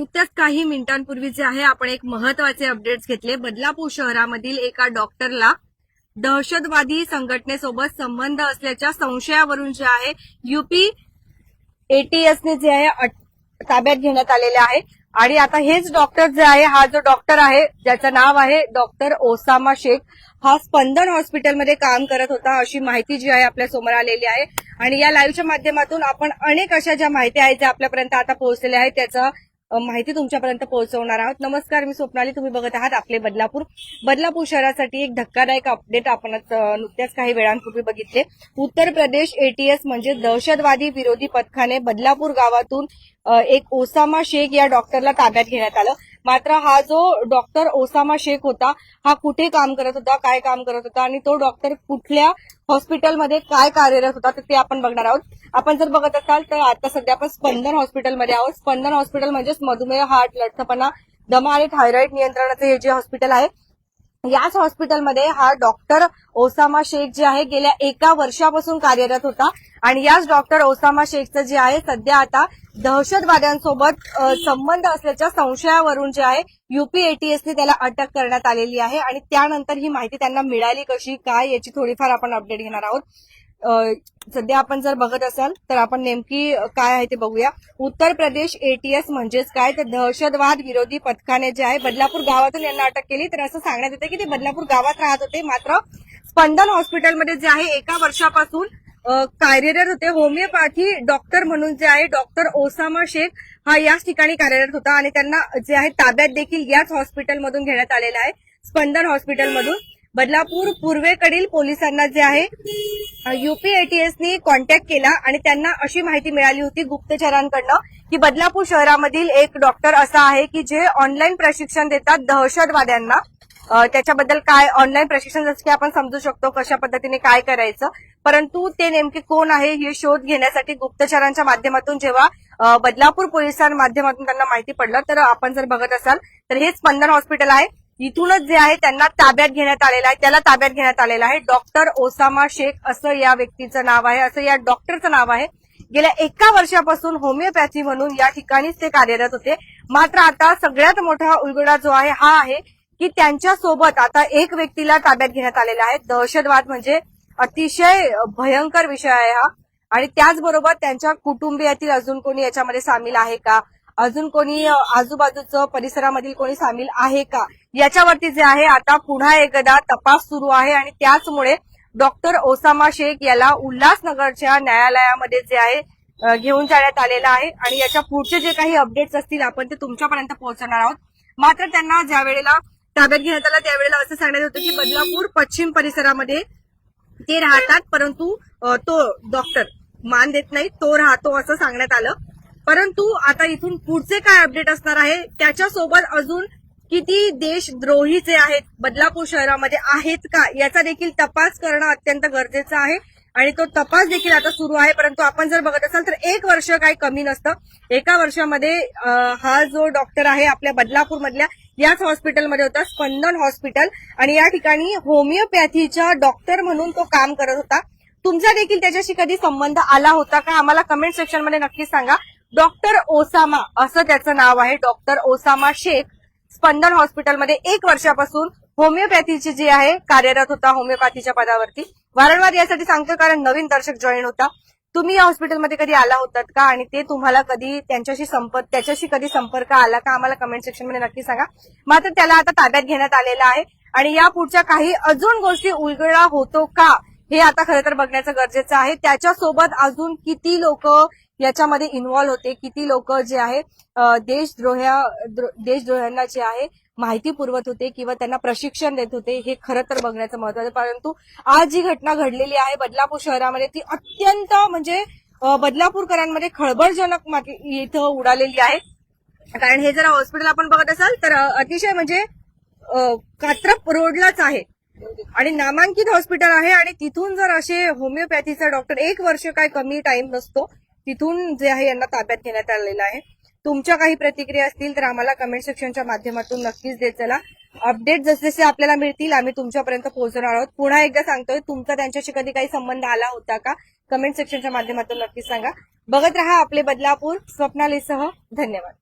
नुकत्याच काही मिनिटांपूर्वी जे आहे आपण एक महत्त्वाचे अपडेट्स घेतले. बदलापूर शहरामधील एका डॉक्टरला दहशतवादी संघटनेसोबत संबंध असल्याच्या संशयावरून जे आहे युपी एटीएसने जे आहे ताब्यात घेण्यात आलेले आहे. आणि आता हेच डॉक्टर जे आहे हा जो डॉक्टर आहे ज्याचं नाव आहे डॉक्टर ओसामा शेख हा स्पंदन हॉस्पिटलमध्ये काम करत होता अशी माहिती जी आहे आपल्यासमोर आलेली आहे. आणि या लाईव्हच्या माध्यमातून आपण अनेक अशा ज्या माहिती आहेत ज्या आपल्यापर्यंत आता पोहोचलेल्या आहेत त्याचा माहिती तुमच्यापर्यंत पोहोचवणार आहोत. नमस्कार मी स्वप्नाली. तुम्ही बघत आहात आपले बदलापूर. बदलापूर शहरासाठी एक धक्कादायक अपडेट आपण नुकत्याच काही वेळांपूर्वी बघितले. उत्तर प्रदेश एटीएस म्हणजे दहशतवादी विरोधी पथकाने बदलापूर गावातून एक ओसामा शेख या डॉक्टरला ताब्यात घेण्यात आलं. मात्र हा जो डॉक्टर ओसामा शेख होता हा कुठे काम करत होता काय काम करत होता आणि तो डॉक्टर कुठल्या हॉस्पिटलमध्ये काय कार्यरत होता तर ते आपण बघणार आहोत. आपण जर बघत असाल तर आता सध्या आपण स्पंदन हॉस्पिटलमध्ये आहोत. स्पंदन हॉस्पिटल म्हणजेच मधुमेह हार्ट लठ्ठपणा दमा आणि थायरॉइड नियंत्रणाचे हे जे हॉस्पिटल आहे याच हॉस्पिटलमध्ये हा डॉक्टर ओसामा शेख जे आहे गेल्या एका वर्षापासून कार्यरत होता. आणि याच डॉक्टर ओसामा शेखचं जे आहे सध्या आता दहशतवाद्यांसोबत संबंध असल्याच्या संशयावरून जे आहे युपी एटीएसने त्याला अटक करण्यात आलेली आहे. आणि त्यानंतर ही माहिती त्यांना मिळाली कशी काय याची थोडीफार आपण अपडेट घेणार आहोत. सध्या आपण जर बघत असाल तर आपण नेमकी काय आहे ते बघूया. उत्तर प्रदेश एटीएस म्हणजेच काय? तर दहशतवाद विरोधी पथकाने जे आहे बदलापूर गावातून यांना अटक केली. तर असं सांगण्यात येतं की ते बदलापूर गावात राहत होते. मात्र स्पंदन हॉस्पिटलमध्ये जे आहे एका वर्षापासून कार्यरत होते. होमिओपॅथी डॉक्टर म्हणून जे आहे डॉक्टर ओसामा शेख हा याच ठिकाणी कार्यरत होता आणि त्यांना जे आहे ताब्यात देखील याच हॉस्पिटलमधून घेण्यात आलेला आहे स्पंदन हॉस्पिटलमधून. बदलापूर पूर्वेकडील पोलिसांना जे आहे युपी एटीएसनी कॉन्टॅक्ट केला आणि त्यांना अशी माहिती मिळाली होती गुप्तचरांकडनं की बदलापूर शहरामधील एक डॉक्टर असा आहे की जे ऑनलाईन प्रशिक्षण देतात दहशतवाद्यांना. त्याच्याबद्दल काय ऑनलाईन प्रशिक्षण जसं की आपण समजू शकतो कशा पद्धतीने काय करायचं. परंतु ते नेमके कोण आहे हे शोध घेण्यासाठी गुप्तचरांच्या माध्यमातून जेव्हा बदलापूर पोलिसांच्या माध्यमातून त्यांना माहिती पडलं तर आपण जर बघत असाल तर हे स्पंदन हॉस्पिटल आहे. इथूनच जे आहे त्यांना ताब्यात घेण्यात आलेलं आहे त्याला ताब्यात घेण्यात आलेलं आहे. डॉक्टर ओसामा शेख असं या व्यक्तीचं नाव आहे असं या डॉक्टरचं नाव आहे. गेल्या एका वर्षापासून होमिओपॅथी म्हणून या ठिकाणीच ते कार्यरत होते. मात्र आता सगळ्यात मोठा उलगडा जो आहे हा आहे की त्यांच्यासोबत आता एक व्यक्तीला ताब्यात घेण्यात आलेला आहे. दहशतवाद म्हणजे अतिशय भयंकर विषय आहे हा. आणि त्याचबरोबर त्यांच्या कुटुंबियातील अजून कोणी याच्यामध्ये सामील आहे का? अजून कोणी आजूबाजूचं परिसरामधील कोणी सामील आहे का? याच्यावरती जे आहे आता पुन्हा एकदा तपास सुरू आहे आणि त्याचमुळे डॉक्टर ओसामा शेख याला उल्हासनगरच्या न्यायालयामध्ये जे आहे घेऊन जाण्यात आलेलं आहे. आणि याच्या पुढचे जे काही अपडेट्स असतील आपण ते तुमच्यापर्यंत पोहोचणार आहोत. मात्र त्यांना ज्या वेळेला ताब्यात घेण्यात आला त्यावेळेला असं सांगण्यात होतं की बदलापूर पश्चिम परिसरामध्ये ते राहतात परंतु तो डॉक्टर मान देत नाही तो राहतो असं सांगण्यात आलं. परंतु आता इथून पुढचे काय अपडेट असणार आहे त्याच्यासोबत अजून किती देशद्रोहीचे आहेत बदलापूर शहरामध्ये आहेत का याचा देखील तपास करणं अत्यंत गरजेचं आहे. आणि तो तपास देखील आता सुरू आहे परंतु आपण जर बघत असाल तर एक वर्ष काही कमी नसतं. एका वर्षामध्ये हा जो डॉक्टर आहे आपल्या बदलापूर मधल्या याच हॉस्पिटलमध्ये होता स्पंदन हॉस्पिटल आणि या ठिकाणी होमिओपॅथीच्या डॉक्टर म्हणून तो काम करत होता. तुमचा देखील त्याच्याशी कधी संबंध आला होता का? आम्हाला कमेंट सेक्शनमध्ये नक्की सांगा. डॉक्टर ओसामा असं त्याचं नाव आहे. डॉक्टर ओसामा शेख स्पंदन हॉस्पिटलमध्ये एक वर्षापासून होमिओपॅथीची जी आहे कार्यरत होता होमिओपॅथीच्या पदावरती. वारंवार यासाठी सांगतो कारण नवीन दर्शक जॉईन होता. तुम्ही या हॉस्पिटलमध्ये कधी आला होतात का? आणि ते तुम्हाला कधी त्यांच्याशी संपर्क त्याच्याशी कधी संपर्क आला का? आम्हाला कमेंट सेक्शनमध्ये नक्की सांगा. मात्र त्याला आता ताब्यात घेण्यात आलेलं आहे. आणि या पुढच्या काही अजून गोष्टी उलगडा होतो का? हे आता खरं तर बघण्याचं गरजेचं आहे. त्याच्यासोबत अजून किती लोक याच्यामध्ये इन्व्हॉल्व्ह होते किती लोक जे आहे देशद्रोह्या द्रो- देशद्रोह्यांना जे आहे माहिती पुरवत होते किंवा त्यांना प्रशिक्षण देत होते हे खरं तर बघण्याचं महत्वाचं परंतु आज जी घटना घडलेली आहे बदलापूर शहरामध्ये ती अत्यंत म्हणजे बदलापूरकरांमध्ये खळबळजनक इथं उडालेली आहे. कारण हे जर हॉस्पिटल आपण बघत असाल तर अतिशय म्हणजे कात्रप रोडलाच आहे. आणि नामांकित हॉस्पिटल आहे आणि तिथून जर असे होमिओपॅथीचा डॉक्टर एक वर्ष काय कमी टाइम नसतो तिथून जे आहे यांना ताब्यात घेण्यात आलेलं आहे. तुमच्या काही प्रतिक्रिया असतील तर आम्हाला कमेंट सेक्शनच्या माध्यमातून नक्कीच देत चला. अपडेट जसे जसे आपल्याला मिळतील आम्ही तुमच्यापर्यंत पोहोचणार आहोत. पुन्हा एकदा सांगतोय तुमचा त्यांच्याशी कधी काही संबंध आला होता का? कमेंट सेक्शनच्या माध्यमातून नक्कीच सांगा. बघत रहा आपले बदलापूर स्वप्नालीसह. धन्यवाद.